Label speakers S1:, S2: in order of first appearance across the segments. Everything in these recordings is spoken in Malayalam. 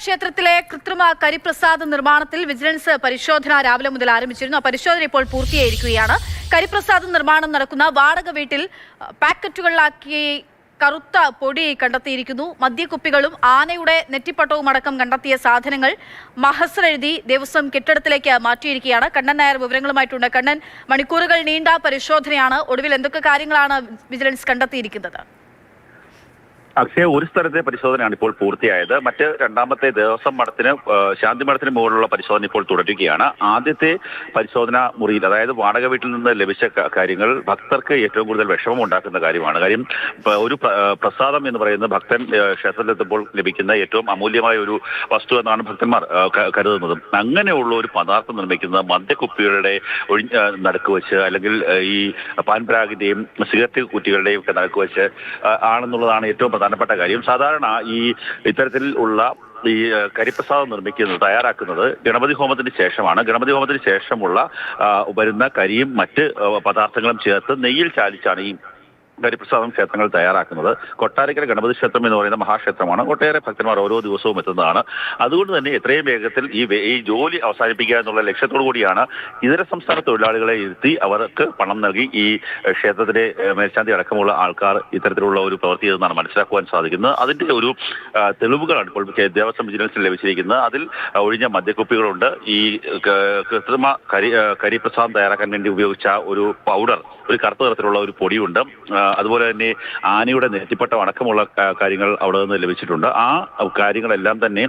S1: ക്ഷേത്രത്തിലെ കൃത്രിമ കരിപ്രസാദ് നിർമ്മാണത്തിൽ വിജിലൻസ് പരിശോധന രാവിലെ മുതൽ ആരംഭിച്ചിരുന്നു. ആ പരിശോധന ഇപ്പോൾ പൂർത്തിയായിരിക്കുകയാണ്. കരിപ്രസാദ് നിർമ്മാണം നടക്കുന്ന വാടക വീട്ടിൽ പാക്കറ്റുകളിലാക്കി കറുത്ത പൊടി കണ്ടെത്തിയിരിക്കുന്നു. മദ്യക്കുപ്പികളും ആനയുടെ നെറ്റിപ്പട്ടവും അടക്കം കണ്ടെത്തിയ സാധനങ്ങൾ മഹസർ എഴുതി ദേവസ്വം കെട്ടിടത്തിലേക്ക് മാറ്റിയിരിക്കുകയാണ്. കണ്ണൻ നായർ വിവരങ്ങളുമായിട്ടുണ്ട്. കണ്ണൻ മണിക്കൂറുകൾ നീണ്ട പരിശോധനയാണ്. ഒടുവിൽ എന്തൊക്കെ കാര്യങ്ങളാണ് വിജിലൻസ് കണ്ടെത്തിയിരിക്കുന്നത്?
S2: അക്ഷയ ഒരു സ്ഥലത്തെ പരിശോധനയാണ് ഇപ്പോൾ പൂർത്തിയായത്. മറ്റ് രണ്ടാമത്തെ ദേവസ്വം മഠത്തിന് ശാന്തി മഠത്തിന് മുകളിലുള്ള പരിശോധന ഇപ്പോൾ തുടരുകയാണ്. ആദ്യത്തെ പരിശോധന മുറിയിൽ അതായത് വാടക വീട്ടിൽ നിന്ന് ലഭിച്ച കാര്യങ്ങൾ ഭക്തർക്ക് ഏറ്റവും കൂടുതൽ വിഷമം ഉണ്ടാക്കുന്ന കാര്യമാണ്. കാര്യം ഒരു പ്രസാദം എന്ന് പറയുന്നത് ഭക്തൻ ക്ഷേത്രത്തിലെത്തുമ്പോൾ ലഭിക്കുന്ന ഏറ്റവും അമൂല്യമായ ഒരു വസ്തു എന്നാണ് ഭക്തന്മാർ കരുതുന്നതും. അങ്ങനെയുള്ള ഒരു പദാർത്ഥം നിർമ്മിക്കുന്നത് മദ്യക്കുപ്പികളുടെ ഒഴി നടുക്ക് വെച്ച് അല്ലെങ്കിൽ ഈ പാൻപ്രാഗിന്റെയും സിഗരറ്റ് കുറ്റികളുടെയും ഒക്കെ നടുക്ക് വെച്ച് ആണെന്നുള്ളതാണ് ഏറ്റവും പ്രധാനപ്പെട്ട കാര്യം. സാധാരണ ഈ ഇത്തരത്തിൽ ഉള്ള ഈ കരിപ്രസാദം നിർമ്മിക്കുന്നത് തയ്യാറാക്കുന്നത് ഗണപതി ഹോമത്തിന് ശേഷമാണ്. ഗണപതി ഹോമത്തിന് ശേഷമുള്ള വരുന്ന കരിയും മറ്റ് പദാർത്ഥങ്ങളും ചേർത്ത് നെയ്യിൽ ചാലിച്ചാണ് ഈ കരിപ്രസാദം ക്ഷേത്രങ്ങൾ തയ്യാറാക്കുന്നത്. കൊട്ടാരക്കര ഗണപതി ക്ഷേത്രം എന്ന് പറയുന്ന മഹാക്ഷേത്രമാണ്. ഒട്ടേറെ ഭക്തന്മാർ ഓരോ ദിവസവും എത്തുന്നതാണ്. അതുകൊണ്ട് തന്നെ എത്രയും വേഗത്തിൽ ഈ ഈ ജോലി അവസാനിപ്പിക്കുക എന്നുള്ള ലക്ഷ്യത്തോടു കൂടിയാണ് ഇതര സംസ്ഥാന തൊഴിലാളികളെ ഇരുത്തി അവർക്ക് പണം നൽകി ഈ ക്ഷേത്രത്തിലെ മേൽശാന്തി അടക്കമുള്ള ആൾക്കാർ ഇത്തരത്തിലുള്ള ഒരു പ്രവൃത്തി എന്നാണ് മനസ്സിലാക്കുവാൻ സാധിക്കുന്നത്. അതിന്റെ ഒരു തെളിവുകളാണ് ഇപ്പോൾ ദേവസ്വം വിജിലൻസിന് ലഭിച്ചിരിക്കുന്നത്. അതിൽ ഒഴിഞ്ഞ മദ്യക്കുപ്പികളുണ്ട്. ഈ കൃത്രിമ കരി കരിപ്രസാദം തയ്യാറാക്കാൻ വേണ്ടി ഉപയോഗിച്ച ഒരു പൗഡർ ഒരു കറുത്ത നിറത്തിലുള്ള ഒരു പൊടിയുണ്ട്. അതുപോലെ തന്നെ ആനയുടെ നെറ്റിപ്പട്ടം അടക്കമുള്ള കാര്യങ്ങൾ അവിടെ നിന്ന് ലഭിച്ചിട്ടുണ്ട്. ആ കാര്യങ്ങളെല്ലാം തന്നെ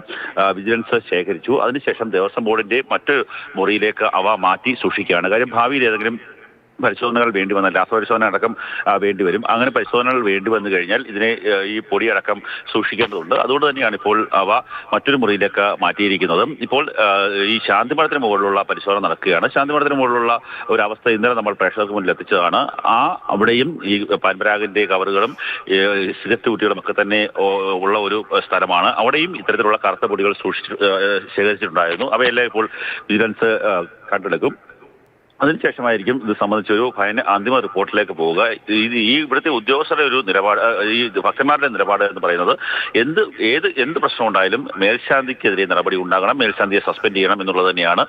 S2: വിജിലൻസ് ശേഖരിച്ചു. അതിനുശേഷം ദേവസ്വം ബോർഡിന്റെ മറ്റ് മുറിയിലേക്ക് അവ മാറ്റി സൂക്ഷിക്കുകയാണ്. കാര്യം ഭാവിയിൽ ഏതെങ്കിലും പരിശോധനകൾ വേണ്ടി വന്നാൽ രാസപരിശോധന അടക്കം വേണ്ടി വരും. അങ്ങനെ പരിശോധനകൾ വേണ്ടി വന്നു കഴിഞ്ഞാൽ ഇതിനെ ഈ പൊടി അടക്കം സൂക്ഷിക്കേണ്ടതുണ്ട്. അതുകൊണ്ട് തന്നെയാണ് ഇപ്പോൾ അവ മറ്റൊരു മുറിയിലേക്ക് മാറ്റിയിരിക്കുന്നത്. ഇപ്പോൾ ഈ ശാന്തിമഠത്തിന് മുകളിലുള്ള പരിശോധന നടക്കുകയാണ്. ശാന്തിമഠത്തിന് മുകളിലുള്ള ഒരു അവസ്ഥ ഇന്നലെ നമ്മൾ പ്രേക്ഷകർക്ക് മുന്നിൽ എത്തിച്ചതാണ്. ആ അവിടെയും ഈ പരമ്പരാഗിന്റെ കവറുകളും സിഗരറ്റ് കുട്ടികളും ഒക്കെ തന്നെ ഉള്ള ഒരു സ്ഥലമാണ്. അവിടെയും ഇത്തരത്തിലുള്ള കറുത്ത പൊടികൾ സൂക്ഷിച്ചു ശേഖരിച്ചിട്ടുണ്ടായിരുന്നു. അവയെല്ലാം ഇപ്പോൾ വിജിലൻസ് കണ്ടെടുക്കും. അതിനുശേഷമായിരിക്കും ഇത് സംബന്ധിച്ചൊരു ഫൈന അന്തിമ റിപ്പോർട്ടിലേക്ക് പോവുക. ഇത് ഈ ഇവിടുത്തെ ഉദ്യോഗസ്ഥരുടെ ഒരു നിലപാട് ഈ ഭക്തന്മാരുടെ നിലപാട് എന്ന് പറയുന്നത് എന്ത് ഏത് എന്ത് പ്രശ്നം ഉണ്ടായാലും മേൽശാന്തിക്കെതിരെ നടപടി ഉണ്ടാകണം മേൽശാന്തിയെ സസ്പെൻഡ് ചെയ്യണം എന്നുള്ളത് തന്നെയാണ്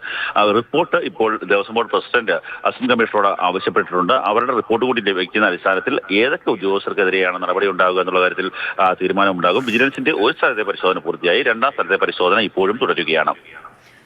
S2: റിപ്പോർട്ട് ഇപ്പോൾ ദേവസ്വം ബോർഡ് പ്രസിഡന്റ് അസിസ്റ്റന്റ് കമ്മീഷണറോട് ആവശ്യപ്പെട്ടിട്ടുണ്ട്. അവരുടെ റിപ്പോർട്ട് കൂടി ലഭിക്കുന്ന അടിസ്ഥാനത്തിൽ ഏതൊക്കെ ഉദ്യോഗസ്ഥർക്കെതിരെയാണ് നടപടി ഉണ്ടാകുക എന്നുള്ള കാര്യത്തിൽ തീരുമാനമുണ്ടാകും. വിജിലൻസിന്റെ ഒരു സ്ഥലത്തെ പരിശോധന പൂർത്തിയായി. രണ്ടാം സ്ഥലത്തെ പരിശോധന ഇപ്പോഴും തുടരുകയാണ്.